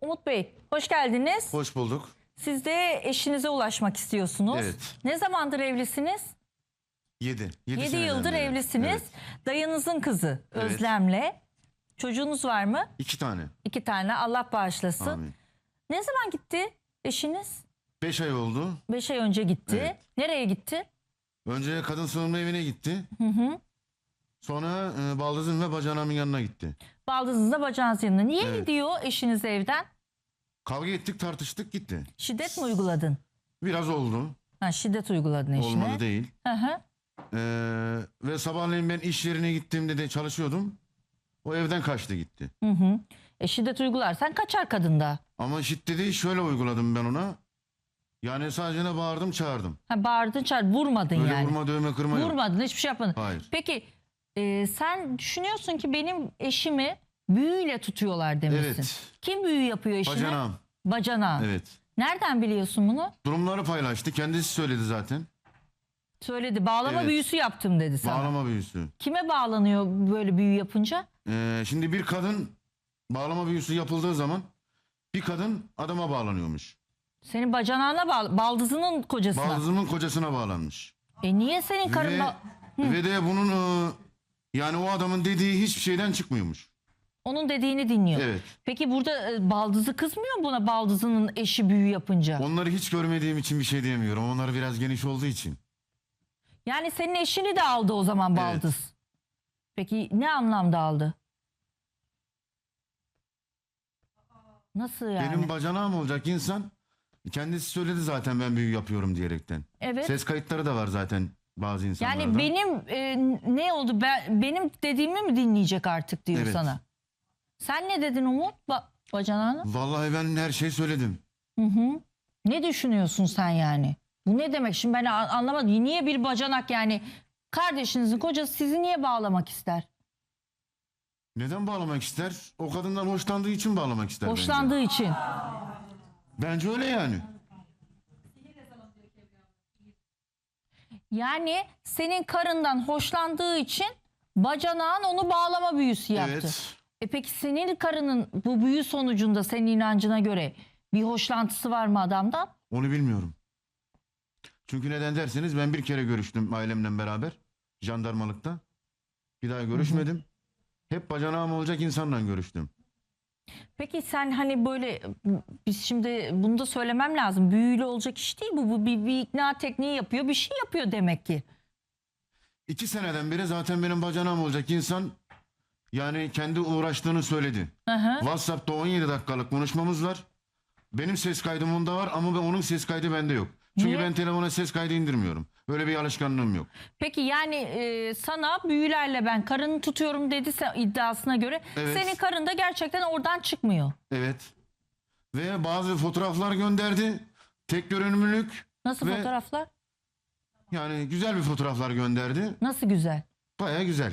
Umut Bey, hoş geldiniz. Hoş bulduk. Siz de eşinize ulaşmak istiyorsunuz. Evet. Ne zamandır evlisiniz? 7. 7 yıldır evlisiniz. Evet. Dayınızın kızı Evet. Özlem'le. Çocuğunuz var mı? İki tane. İki tane. Allah bağışlasın. Amin. Ne zaman gitti eşiniz? 5 ay oldu. Beş ay önce gitti. Evet. Nereye gitti? Önce kadın sığınma evine gitti. Hı hı. Sonra e, baldızın ve bacanamın yanına gitti. Baldızınızda bacağınız yanında. Niye Evet. gidiyor eşiniz evden? Kavga ettik tartıştık gitti. Şiddet mi uyguladın? Biraz oldu. Ha, şiddet uyguladın eşine. Olmadı değil. Hı hı. Ee, ve sabahleyin ben iş yerine gittiğimde de çalışıyordum. O evden kaçtı gitti. Hı hı. E, şiddet uygularsan kaçar kadında. Ama şiddeti şöyle uyguladım ben ona. Yani sadece ne bağırdım çağırdım. Ha, bağırdın çağır vurmadın Öyle yani. vurma dövme kırma yok. Vurmadın hiçbir şey yapmadın. Hayır. Peki e, sen düşünüyorsun ki benim eşimi büyüyle tutuyorlar demişsin. Evet. Kim büyü yapıyor eşine? Bacanağım. Bacana. Evet. Nereden biliyorsun bunu? Durumları paylaştı. Kendisi söyledi zaten. Söyledi. Bağlama Evet. büyüsü yaptım dedi sana. Bağlama büyüsü. Kime bağlanıyor böyle büyü yapınca? Ee, şimdi bir kadın bağlama büyüsü yapıldığı zaman bir kadın adama bağlanıyormuş. Senin bacanağına bağlı. Baldızının kocasına. Baldızımın kocasına bağlanmış. E niye senin karın... Ve, ba- ve de bunun e, yani o adamın dediği hiçbir şeyden çıkmıyormuş. Onun dediğini dinliyor. Evet. Peki burada e, baldızı kızmıyor mu buna baldızının eşi büyü yapınca? Onları hiç görmediğim için bir şey diyemiyorum. Onlar biraz geniş olduğu için. Yani senin eşini de aldı o zaman Evet. baldız. Peki ne anlamda aldı? Nasıl yani? Benim bacanağım olacak insan kendisi söyledi zaten ben büyü yapıyorum diyerekten. evet. Ses kayıtları da var zaten bazı insanlarda. yani benim e, ne oldu? Ben benim dediğimi mi dinleyecek artık diyor Evet. sana. Sen ne dedin Umut? Ba bacanağına? Vallahi ben her şeyi söyledim. Hı hı. Ne düşünüyorsun sen yani? Bu ne demek? Şimdi ben a- anlamadım. Niye bir bacanak yani kardeşinizin kocası sizi niye bağlamak ister? Neden bağlamak ister? O kadından hoşlandığı için bağlamak ister bence. Hoşlandığı için. Bence öyle yani. Yani senin karından hoşlandığı için bacanağın onu bağlama büyüsü yaptı. Evet. E peki senin karının bu büyü sonucunda senin inancına göre bir hoşlantısı var mı adamdan? Onu bilmiyorum. Çünkü neden derseniz ben bir kere görüştüm ailemle beraber. Jandarmalıkta. Bir daha görüşmedim. Hep bacanağım olacak insanla görüştüm. Peki sen hani böyle biz şimdi bunu da söylemem lazım. Büyüyle olacak iş değil bu. Bu bir, bir ikna tekniği yapıyor. Bir şey yapıyor demek ki. İki seneden beri zaten benim bacanağım olacak insan yani kendi uğraştığını söyledi. Hı. WhatsApp'ta 17 dakikalık konuşmamız var. Benim ses kaydım onda var ama ben- onun ses kaydı bende yok. Çünkü Niye? ben telefona ses kaydı indirmiyorum. Öyle bir alışkanlığım yok. Peki yani e, sana büyülerle ben karını tutuyorum dedi iddiasına göre. Evet. Senin karın da gerçekten oradan çıkmıyor. Evet. Ve bazı fotoğraflar gönderdi. Tek görünümlülük. Nasıl Ve- fotoğraflar? Yani güzel bir fotoğraflar gönderdi. Nasıl güzel? Baya güzel.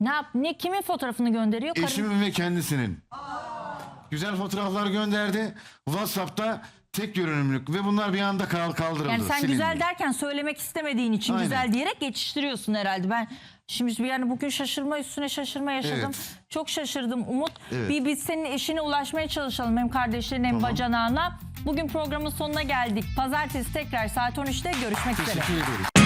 Ne yap? Ne kimin fotoğrafını gönderiyor? Karın- Eşimin ve kendisinin. Güzel fotoğraflar gönderdi. WhatsApp'ta tek görünümlük ve bunlar bir anda kal kaldırıldı. Yani sen silindi. güzel derken söylemek istemediğin için Aynen. güzel diyerek geçiştiriyorsun herhalde. Ben şimdi yani bugün şaşırma üstüne şaşırma yaşadım. Evet. Çok şaşırdım Umut. Evet. Bir biz senin eşine ulaşmaya çalışalım hem kardeşlerine hem Tamam. bacanağına. Bugün programın sonuna geldik. Pazartesi tekrar saat 13'te görüşmek üzere. Teşekkür ederiz.